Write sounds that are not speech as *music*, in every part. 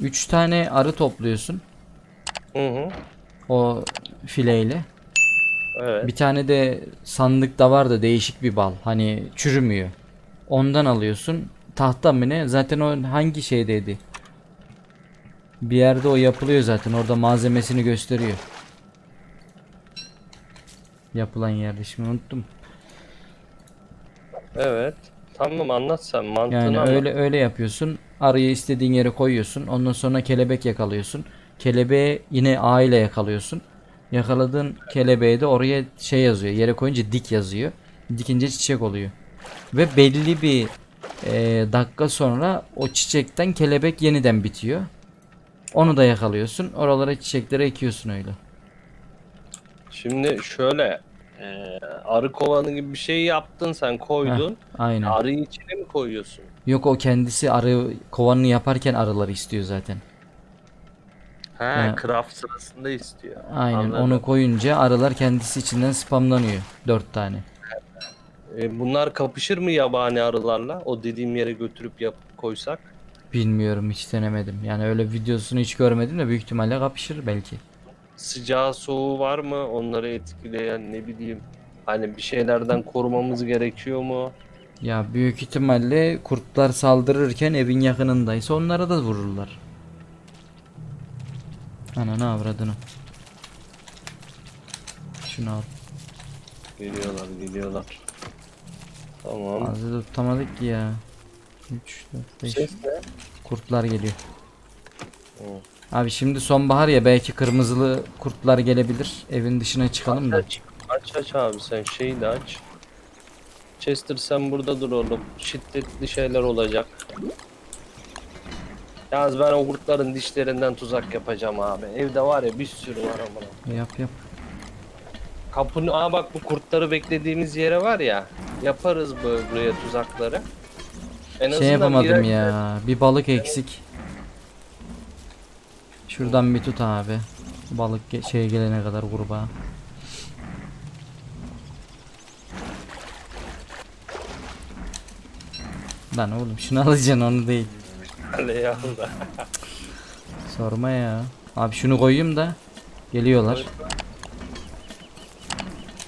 3 tane arı topluyorsun Hı hı. o fileyle. Evet. Bir tane de sandıkta var da değişik bir bal. Hani çürümüyor. Ondan alıyorsun. Tahta mı ne? Zaten o hangi şeydeydi? Bir yerde o yapılıyor zaten. Orada malzemesini gösteriyor. Yapılan yerde şimdi unuttum. Evet. Tamam anlat sen mantığını Yani anlat. öyle öyle yapıyorsun. Arıyı istediğin yere koyuyorsun. Ondan sonra kelebek yakalıyorsun. Kelebeği yine A ile yakalıyorsun. Yakaladığın kelebeği de oraya şey yazıyor. Yere koyunca dik yazıyor. Dikince çiçek oluyor. Ve belli bir e, dakika sonra o çiçekten kelebek yeniden bitiyor. Onu da yakalıyorsun. Oralara çiçekleri ekiyorsun öyle. Şimdi şöyle e, arı kovanı gibi bir şey yaptın sen koydun. Aynen. Arıyı içine mi koyuyorsun? Yok o kendisi arı kovanını yaparken arıları istiyor zaten. He, Ha. craft sırasında istiyor. Aynen Anladım. onu koyunca arılar kendisi içinden spamlanıyor. Dört tane. E, bunlar kapışır mı yabani arılarla? O dediğim yere götürüp yap koysak. Bilmiyorum hiç denemedim. Yani öyle videosunu hiç görmedim de büyük ihtimalle kapışır belki. Sıcağı soğuğu var mı? Onları etkileyen ne bileyim. Hani bir şeylerden korumamız gerekiyor mu? Ya büyük ihtimalle kurtlar saldırırken evin yakınındaysa onlara da vururlar. Ananı avradını. Şunu al. Geliyorlar geliyorlar. Tamam. Ağzı da tutamadık ki ya. 3, 4, 5. Ses ne? Kurtlar geliyor. Hı. Abi şimdi sonbahar ya belki kırmızılı kurtlar gelebilir. Evin dışına çıkalım da. Aç, aç aç abi sen şeyi de aç. Chester sen burada dur oğlum. Şiddetli şeyler olacak. Yalnız ben o kurtların dişlerinden tuzak yapacağım abi. Evde var ya bir sürü var ama. Yap yap. Kapını, aa bak bu kurtları beklediğimiz yere var ya. Yaparız böyle buraya tuzakları. En Şey yapamadım ya. Bir balık eksik. Şuradan bir tut abi. Balık ge- şeye gelene kadar kurbağa. Lan oğlum şunu alacaksın onu değil. Kaleye al da. Sorma ya. Abi şunu koyayım da geliyorlar.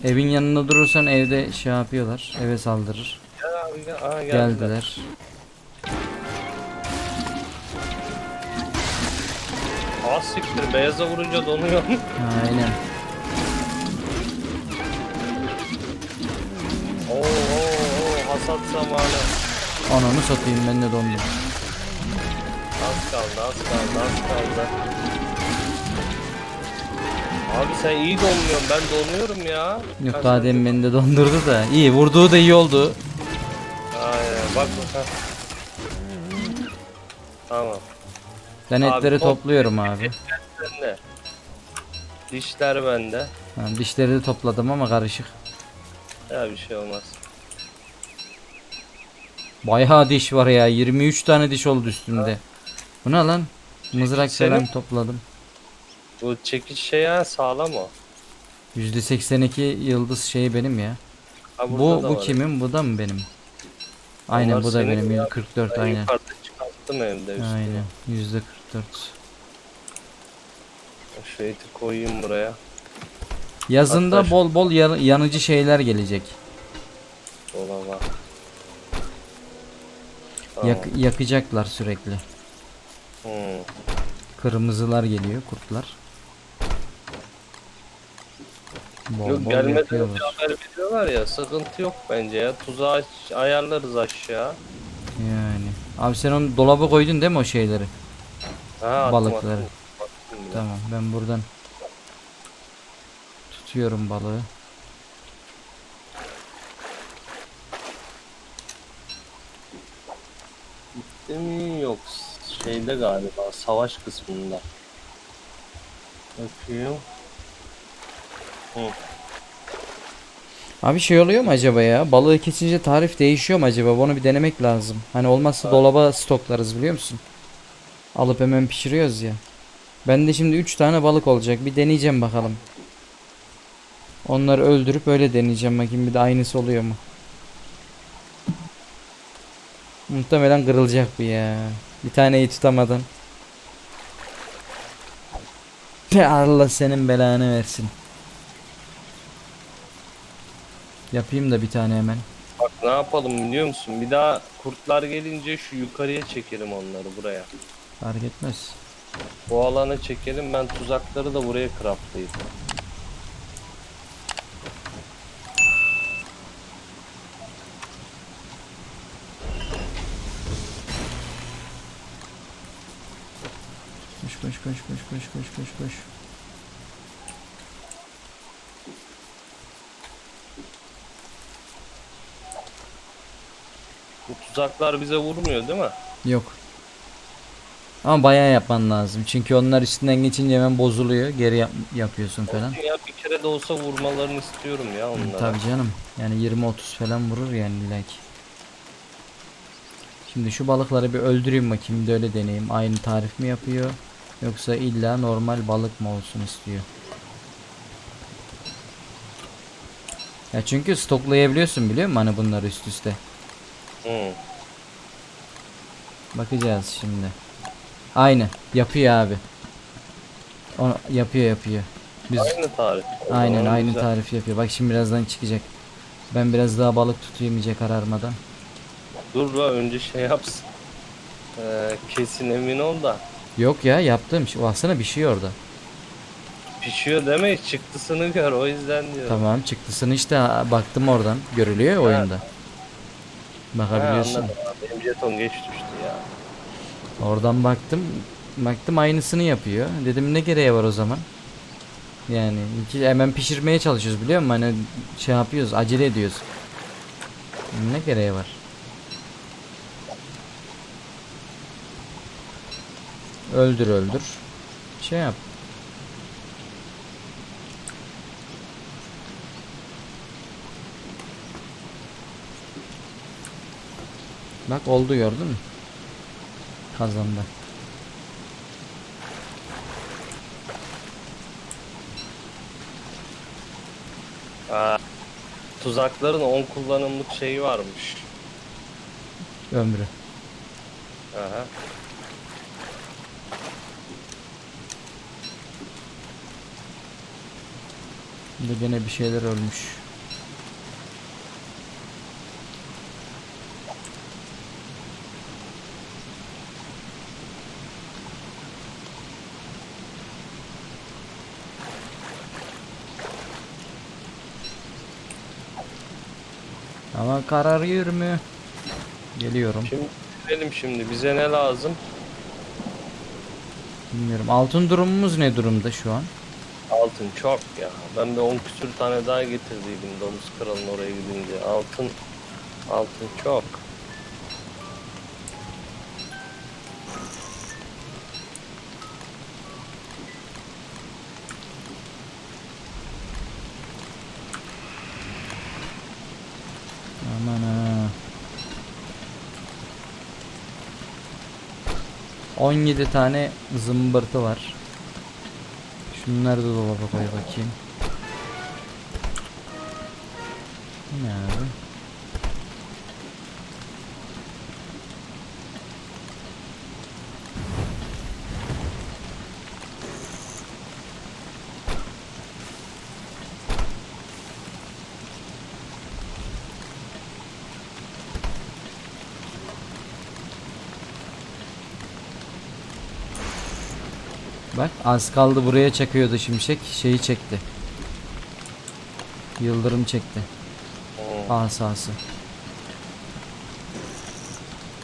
Evin yanında durursan evde şey yapıyorlar. Eve saldırır. Abi. Aa, geldiler. Geldiler. Aa siktir beyaza vurunca donuyor. Aynen. oo, oo, oo hasat zamanı. Ananı satayım ben de dondum. Az kaldı, az kaldı, az kaldı. Abi sen iyi donmuyorsun, ben donuyorum ya. Yok daha demin beni de dondurdu da. İyi vurduğu da iyi oldu. Aynen, bak bakalım. Tamam. Ben Abi, etleri top- topluyorum abi. Dişler bende. Tamam, dişleri de topladım ama karışık. Ya bir şey olmaz. Bayağı diş var ya. 23 tane diş oldu üstünde. Bu ne lan? Mızrak Senin- falan topladım. Bu çekiç şey ya sağlam o. %82 yıldız şey benim ya. Ha, Bu bu var. kimin? Bu da mı benim? Aynen Onlar bu da senin benim. ya. 144 Ben aynen. çıkarttım evde üstüne. Aynen. %44. Şu eti koyayım buraya. Yazında şu- bol bol yan- yanıcı şeyler gelecek. Tamam. Yak- yakacaklar sürekli. Hmm. Kırmızılar geliyor, kurtlar. Bol Yok bol gelmeden yakıyorlar. önce haber veriyorlar ya sıkıntı yok bence ya. Tuzağı aç- ayarlarız aşağı. Yani. Abi sen onu dolaba koydun değil mi o şeyleri? Ha, attım, Balıkları. attım. Attım bile. Tamam ben buradan tutuyorum balığı. Değil mi? Yok şeyde galiba savaş kısmında. Bakayım. Hı. Abi şey oluyor mu acaba ya? Balığı kesince tarif değişiyor mu acaba? Bunu bir denemek lazım. Hani olmazsa dolaba stoklarız biliyor musun? Alıp hemen pişiriyoruz ya. Bende şimdi 3 tane balık olacak. Bir deneyeceğim bakalım. Onları öldürüp öyle deneyeceğim bakayım bir de aynısı oluyor mu? Muhtemelen kırılacak bu ya. Bir taneyi tutamadan. Allah senin belanı versin. Yapayım da bir tane hemen. Bak ne yapalım biliyor musun? Bir daha kurtlar gelince şu yukarıya çekelim onları buraya. Fark etmez. Bu alana çekelim ben tuzakları da buraya craftlayayım. Koş koş koş koş koş koş. Bu tuzaklar bize vurmuyor değil mi? Yok. Ama bayağı yapman lazım. Çünkü onlar üstünden geçince hemen bozuluyor. Geri yap- yapıyorsun falan. Ya bir kere de olsa vurmalarını istiyorum ya onlara. Tabii canım. Yani 20-30 falan vurur yani illaki. Şimdi şu balıkları bir öldüreyim bakayım de öyle deneyeyim. Aynı tarif mi yapıyor? Yoksa illa normal balık mı olsun istiyor? Ya çünkü stoklayabiliyorsun biliyor musun hani bunları üst üste. Hı. Bakacağız şimdi. Aynı. Yapıyor abi. Onu yapıyor yapıyor. Biz Aynı tarif. O aynen zaman aynı güzel. tarif yapıyor. Bak şimdi birazdan çıkacak. Ben biraz daha balık tutayım iyice kararmadan. Dur la önce şey yapsın. Ee, kesin emin ol da. Yok ya yaptım. Baksana bir şey orada. Pişiyor deme çıktısını gör o yüzden diyorum. Tamam çıktısını işte baktım oradan. Görülüyor ya oyunda. Ha, Bakabiliyorsun. anladım. Benim jeton geç düştü ya. Oradan baktım. Baktım aynısını yapıyor. Dedim ne gereği var o zaman? Yani iki, hemen pişirmeye çalışıyoruz biliyor musun? Hani şey yapıyoruz, acele ediyoruz. Ne gereği var? Öldür öldür. Şey yap. Bak oldu gördün mü? Kazandı. Aa, tuzakların 10 kullanımlık şeyi varmış. Ömrü. Aha. Burada gene bir şeyler ölmüş. Ama kararıyor mu? Geliyorum. Şimdi gidelim şimdi bize ne lazım? Bilmiyorum. Altın durumumuz ne durumda şu an? Altın çok ya. Ben bir 10 küsür tane daha getirdiydim domuz kralın oraya gidince. Altın altın çok. Aman ha. 17 tane zımbırtı var. Şunları da dolaba koy bakayım. Bu Ne abi? Bak az kaldı buraya çakıyordu şimşek şeyi çekti. Yıldırım çekti. Hı. Asası.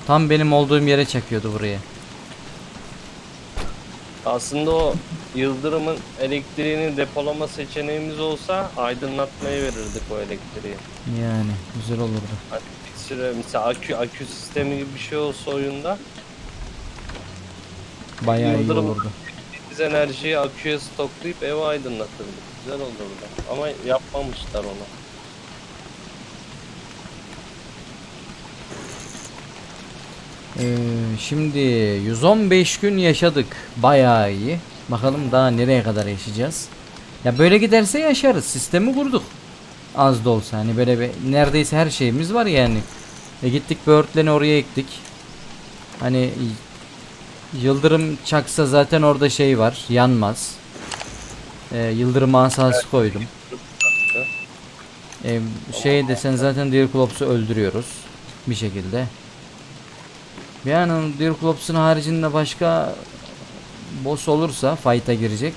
Tam benim olduğum yere çakıyordu buraya. Aslında o yıldırımın elektriğini depolama seçeneğimiz olsa aydınlatmayı verirdik o elektriği. Yani güzel olurdu. Hani bir süre mesela akü akü sistemi gibi bir şey olsa oyunda Bayağı iyi Yıldırım- olurdu. Biz enerjiyi aküye stoklayıp evi aydınlatırdık. Güzel olurdu. Ama yapmamışlar onu. Ee, şimdi 115 gün yaşadık. Bayağı iyi. Bakalım daha nereye kadar yaşayacağız. Ya böyle giderse yaşarız. Sistemi kurduk. Az da olsa hani böyle bir neredeyse her şeyimiz var yani. E gittik böğürtleni oraya ektik. Hani yıldırım çaksa zaten orada şey var. Yanmaz. e, yıldırım asası koydum. E, şey desen zaten Deerclops'u öldürüyoruz bir şekilde. Yani Deerclops'un haricinde başka boss olursa fight'a girecek.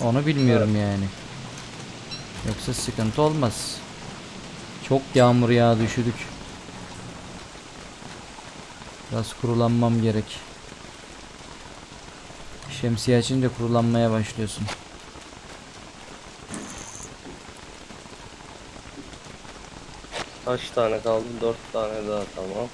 Onu bilmiyorum yani. Yoksa sıkıntı olmaz. Çok yağmur yağdı üşüdük. Biraz kurulanmam gerek. Şemsiye açınca kurulanmaya başlıyorsun. Kaç tane kaldı? Dört tane daha tamam.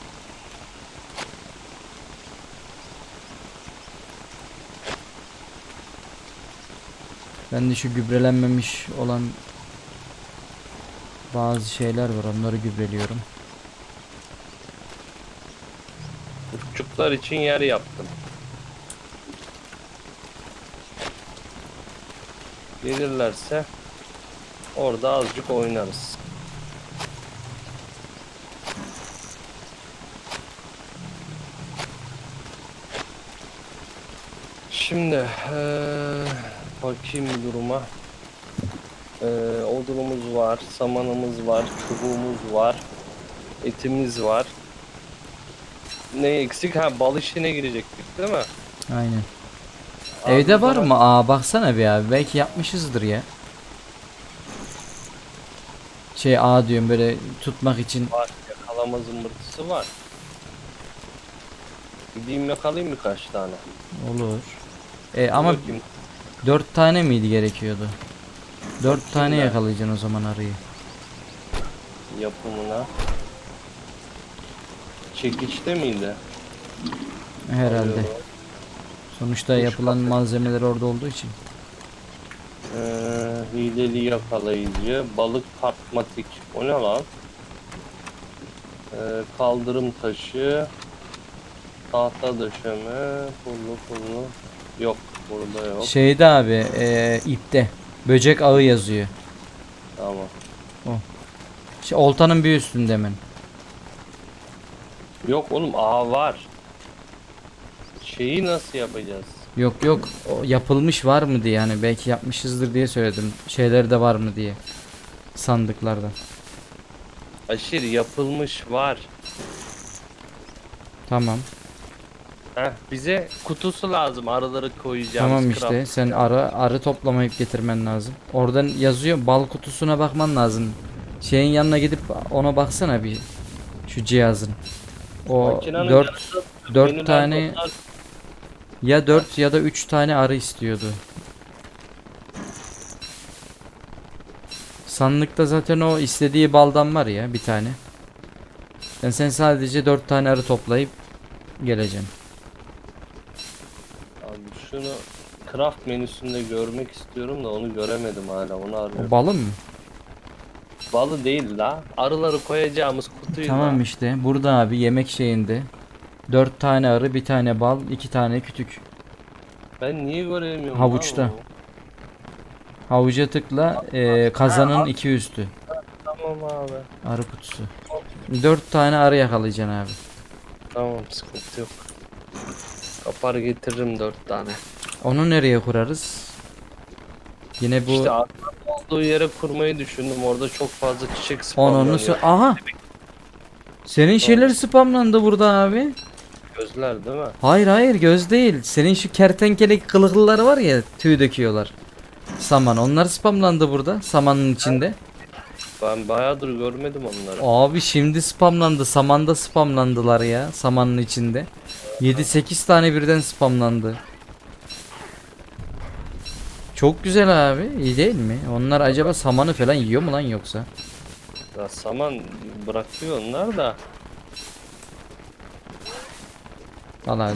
Ben de şu gübrelenmemiş olan bazı şeyler var. Onları gübreliyorum. Kurtçuklar için yer yaptım. Gelirlerse orada azıcık oynarız. Şimdi eee, bakayım duruma. Eee odunumuz var, samanımız var, çubuğumuz var, etimiz var. Ne eksik? Ha bal işine girecektik değil mi? Aynen. Evde var mı? Aa baksana bir abi. Belki yapmışızdır ya. Şey A diyorum böyle tutmak için. Var. Yakalama zımbırtısı var. Gideyim yakalayayım birkaç tane. Olur. E, ama Bakayım. dört tane miydi gerekiyordu? Dört tane Kimler? yakalayacaksın o zaman arıyı. yapımına. Çekiçte miydi? Herhalde. Alıyorum. Sonuçta yapılan malzemeler orada olduğu için. Ee, hileli yakalayıcı, balık patmatik. O ne lan? Ee, kaldırım taşı, tahta döşeme, pullu pullu. Yok, burada yok. Şeyde abi e, ipte. Böcek ağı yazıyor. Tamam. Şey, oltanın bir üstünde hemen. Yok oğlum, ağ var. Şeyi nasıl yapacağız? Yok yok o yapılmış var mı diye yani belki yapmışızdır diye söyledim. Şeyler de var mı diye. Sandıklarda. Aşır yapılmış var. Tamam. Heh, bize kutusu lazım arıları koyacağımız. Tamam işte craft. sen arı arı toplamayıp getirmen lazım. Oradan yazıyor bal kutusuna bakman lazım. Şeyin yanına gidip ona baksana bir şu cihazın. O Makinenin 4 yanında 4 menüler tane notlar- ya 4 ya da 3 tane arı istiyordu. Sandıkta zaten o istediği baldan var ya bir tane. Yani sen sadece 4 tane arı toplayıp geleceksin. Abi şunu craft menüsünde görmek istiyorum da onu göremedim hala onu O arıyorum. balın mı? Balı değil la. Arıları koyacağımız kutuyu Tamam la. işte burada abi yemek şeyinde 4 tane arı, bir tane bal, 2 tane kütük. Ben niye göremiyorum? Havuçta. onu? Havuca tıkla e, kazanın Ha, iki üstü. Tamam abi. Arı kutusu. 4 tane arı yakalayacaksın abi. Tamam sıkıntı yok. Kapar getiririm dört tane. Onu nereye kurarız? Yine bu İşte olduğu yere kurmayı düşündüm. Orada çok fazla çiçek spamlanıyor. sö- Aha. Senin şeyler spamlandı burada abi. Gözler değil mi? Hayır hayır göz değil. Senin şu kertenkele kılıklılar var ya tüy döküyorlar. Saman onlar spamlandı burada samanın içinde. Ben bayağıdır görmedim onları. Abi şimdi spamlandı. Samanda spamlandılar ya samanın içinde. 7-8 tane birden spamlandı. Çok güzel abi. iyi değil mi? Onlar acaba samanı falan yiyor mu lan yoksa? Ya saman bırakıyor onlar da. Valla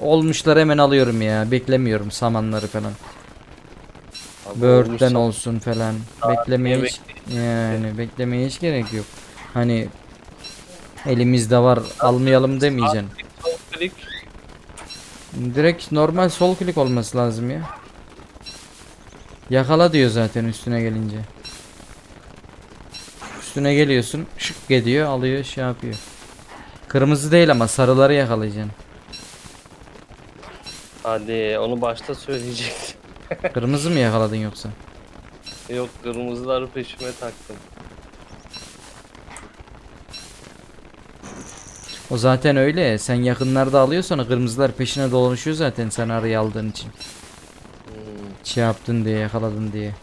olmuşlar hemen alıyorum ya. Beklemiyorum samanları falan. Bird'den olsun falan. Beklemeye hiç yani beklemeye hiç gerek yok. Hani elimizde var almayalım demeyeceksin. Direkt normal sol klik olması lazım ya. Yakala diyor zaten üstüne gelince. Üstüne geliyorsun, şık geliyor, alıyor, şey yapıyor. Kırmızı değil ama sarıları yakalayacaksın. Hadi onu başta söyleyecektim. *laughs* Kırmızı mı yakaladın yoksa? Yok kırmızıları peşime taktım. O zaten öyle. Sen yakınlarda alıyorsan kırmızılar peşine dolaşıyor zaten sen arıyı aldığın için. Hmm. Şey yaptın diye yakaladın diye.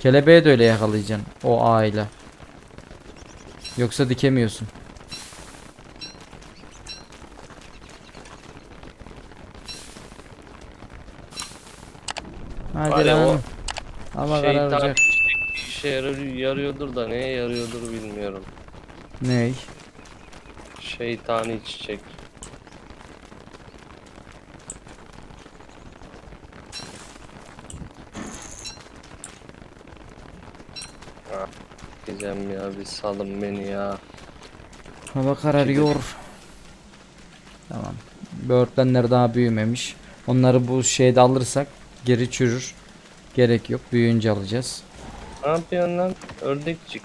Kelebeği de öyle yakalayacaksın. O ağıyla. Yoksa dikemiyorsun. Hadi Var ya lan. o Hava Şeytan kararacak. çiçek işe yarıyor- yarıyordur da neye yarıyordur bilmiyorum. Ney? Şeytani çiçek. Ah, Gizem ya bir salın beni ya. Hava kararıyor. Tamam. Böğürtlenler daha büyümemiş. Onları bu şeyde alırsak geri çürür. Gerek yok. Büyüyünce alacağız. Ne yapıyorsun lan? Ördekçik.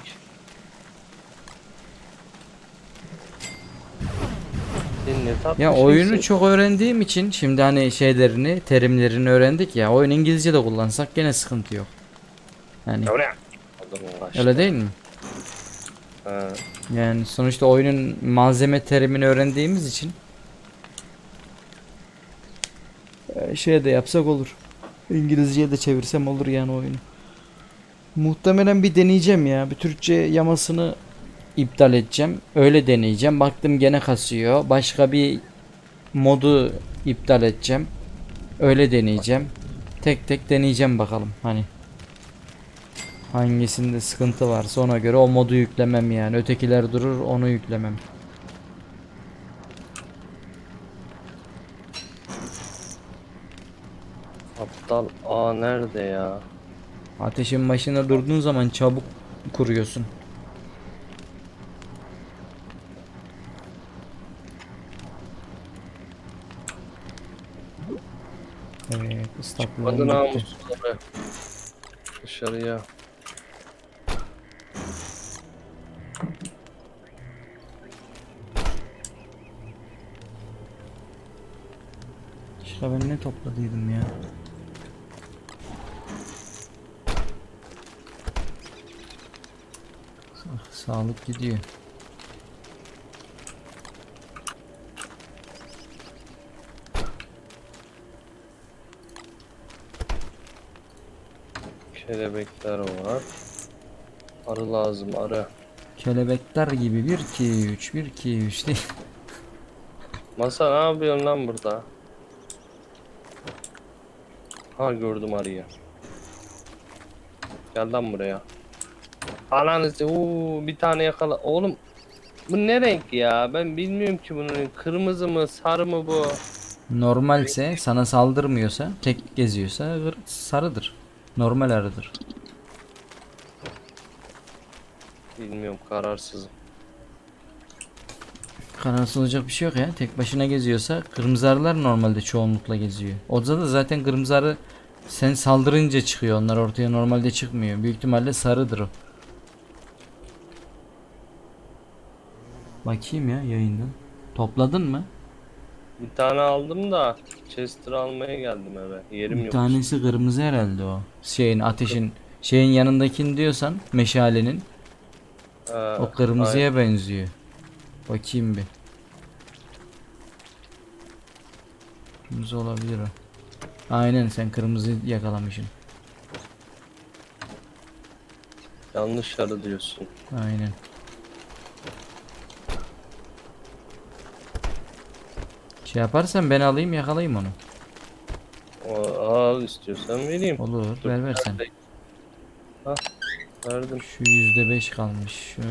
Sen ne tatlı Ya şeysin. oyunu çok öğrendiğim için şimdi hani şeylerini, terimlerini öğrendik ya. Oyun İngilizce de kullansak gene sıkıntı yok. Yani Ya bu ne? Adamın kaçtı. öyle değil mi? Ha, Yani sonuçta oyunun malzeme terimini öğrendiğimiz için e, şey de yapsak olur. İngilizceye de çevirsem olur yani oyunu. Muhtemelen bir deneyeceğim ya. Bir Türkçe yamasını iptal edeceğim. Öyle deneyeceğim. Baktım gene kasıyor. Başka bir modu iptal edeceğim. Öyle deneyeceğim. Tek tek deneyeceğim bakalım hani. Hangisinde sıkıntı varsa ona göre o modu yüklemem yani. Ötekiler durur onu yüklemem. aptal aa nerede ya? Ateşin başında durduğun zaman çabuk kuruyorsun. Evet, namusları. Dışarıya. İşte ben ne topladıydım ya? Sağlık gidiyor. Kelebekler var. Arı lazım arı. Kelebekler gibi 1 2 3 1 2 3 değil. *laughs* Masa ne yapıyorsun lan burada? Ha gördüm arıyı. Gel lan buraya. Ananızı uuu bir tane yakala. Oğlum bu ne renk ya? Ben bilmiyorum ki bunun. Kırmızı mı sarı mı bu? Normalse sana saldırmıyorsa, tek geziyorsa sarıdır. Normal arıdır. Bilmiyorum kararsızım. Kararsız olacak bir şey yok ya. Tek başına geziyorsa kırmızı arılar normalde çoğunlukla geziyor. Oda da zaten kırmızı arı sen saldırınca çıkıyor. Onlar ortaya normalde çıkmıyor. Büyük ihtimalle sarıdır o. Bakayım ya yayından. Topladın mı? Bir tane aldım da Chester almaya geldim eve. Yerim Bir yok. tanesi kırmızı herhalde o. Şeyin ateşin şeyin yanındakini diyorsan meşalenin Ha, o kırmızıya benziyor. Bakayım bir. Kırmızı olabilir o. Aynen sen kırmızı yakalamışsın. aynen. Yanlış arı diyorsun. Aynen. Şey yaparsan ben alayım yakalayayım onu. O, al istiyorsan vereyim. Olur ver versen. Nerede? Ha, verdim. Şu yüzde beş kalmış. Şu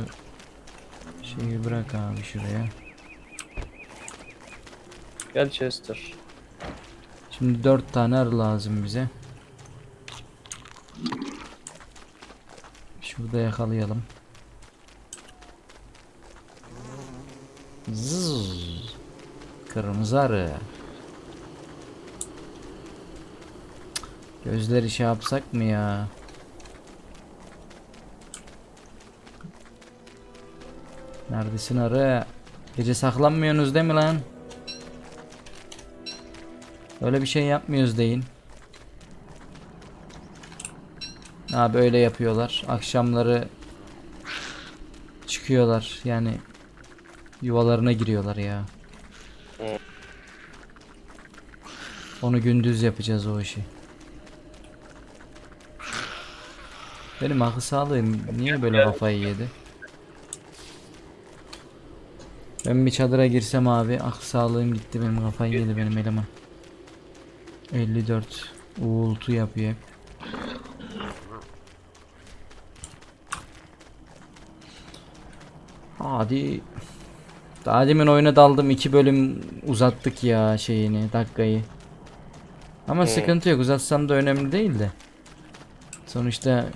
şeyi bırak abi şuraya. Gel Chester. Şimdi dört tane arı lazım bize. Şurada yakalayalım. Zzz. Kırmızı. Gözleri şey yapsak mı ya? Neredesin arı? Gece saklanmıyorsunuz değil mi lan? Öyle bir şey yapmıyoruz deyin. Abi öyle yapıyorlar. Akşamları çıkıyorlar yani yuvalarına giriyorlar ya. Onu gündüz yapacağız o işi. Benim akıl sağlığım niye böyle kafayı yedi? Ben bir çadıra girsem abi akıl sağlığım gitti benim kafayı yedi benim eleman. 54 uğultu yapıyor. Hadi. Daha demin oyuna daldım iki bölüm uzattık ya şeyini dakikayı. Ama Hı. sıkıntı yok uzatsam da önemli değil de. Sonuçta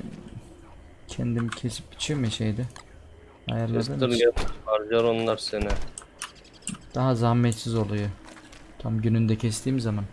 kendim kesip biçiyorum ya şeyde. Gel. Harcar onlar seni. daha zahmetsiz oluyor. Tam gününde kestiğim zaman.